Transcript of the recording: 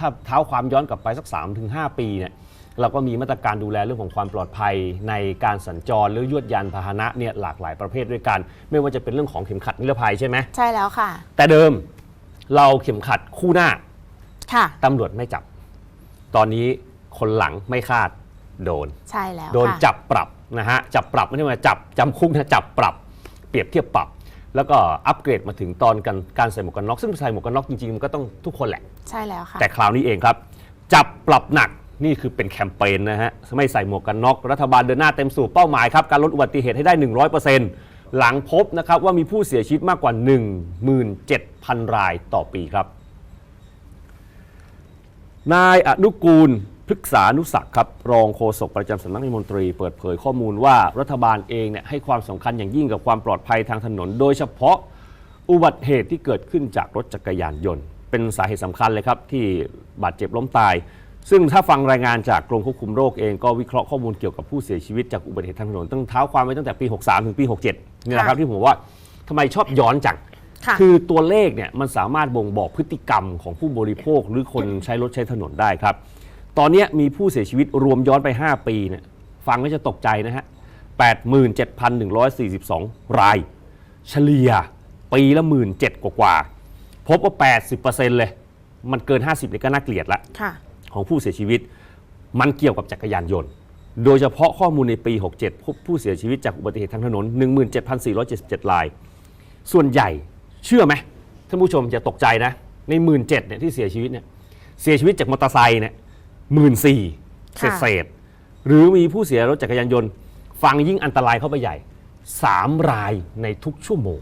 ถ้าเท้าความย้อนกลับไปสัก 3-5 ปีเนี่ยเราก็มีมาตรการดูแลเรื่องของความปลอดภัยในการสัญจรหรือยวดยานพาหนะเนี่ยหลากหลายประเภทด้วยกัน ไม่ว่าจะเป็นเรื่องของเข็มขัดนิรภัยใช่ไหมใช่แล้วค่ะ แต่เดิมเราเข็มขัดคู่หน้าค่ะตำรวจไม่จับ ตอนนี้คนหลังไม่คาดโดน ใช่แล้วโดนค่ะจับปรับนะฮะจับปรับไม่ใช่ว่าจับจำคุกนะจับปรับ เปรียบเทียบปรับ แล้วก็อัปเกรดมาถึงตอนการการใส่หมวกกันน็อกซึ่งใส่หมวกกันน็อกจริงๆมันก็ต้องทุกคนแหละ ใช่แล้วค่ะ แต่คราวนี้เองครับ จับปรับหนักนี่คือเป็นแคมเปญนะฮะไม่ใส่หมวกกันน็อกรัฐบาลเดินหน้าเต็มสู่เป้าหมายครับการลดอุบัติเหตุให้ได้ 100%หลังพบนะครับว่ามีผู้เสียชีวิตมากกว่า 17,000 รายต่อปีครับ นายอนุกูล พฤกษานุศักดิ์ครับรองโฆษกประจำสำนักนายมนตรี เปิดเผยข้อมูลว่ารัฐบาลเองเนี่ยให้ความสำคัญอย่างยิ่งกับความปลอดภัยทางถนน โดยเฉพาะอุบัติเหตุที่เกิดขึ้นจากรถจักรยานยนต์ เป็นสาเหตุสำคัญเลยครับที่บาดเจ็บล้มตาย ซึ่งถ้าฟังรายงานจากกรมควบคุมโรคเองก็วิเคราะห์ข้อมูลเกี่ยวกับผู้เสียชีวิตจากอุบัติเหตุทางถนนตั้งเท้าความไว้ตั้งแต่ปี 63 ถึงปี 67นี่แหละครับที่ผมว่าทำไมชอบย้อนจังคือตัวเลขเนี่ยมันสามารถบ่งบอกพฤติกรรมของผู้บริโภคหรือคนใช้รถใช้ถนนได้ครับ ตอนเนี้ยมีผู้เสียชีวิตรวมย้อนไป 5 ปีเนี่ยฟังก็จะตกใจนะฮะ 87,142 ราย เฉลี่ยปีละ1 7 0 0 0กว่ากว่าๆพบว่า 80%เลย มันเกิน 50เลยก็น่าเกลียดละค่ะของผู้เสียชีวิตมันเกี่ยวกับจักรยานยนต์ โดยเฉพาะข้อมูลในปี 67 พบผู้เสียชีวิตจากอุบัติเหตุทางถนน 17,477 ราย ส่วนใหญ่เชื่อไหมท่านผู้ชมจะตกใจนะ ใน 1 7 0 0เนี่ยที่เสียชีวิตเนี่ยเสียชีวิตจากมอเตอร์ไซค์เนี่ย หมื่นสี่เศษค่ะ เศษๆหรือมีผู้เสียรถจักรยานยนต์ ฟังยิ่งอันตรายเข้าไปใหญ่3รายในทุกชั่วโมง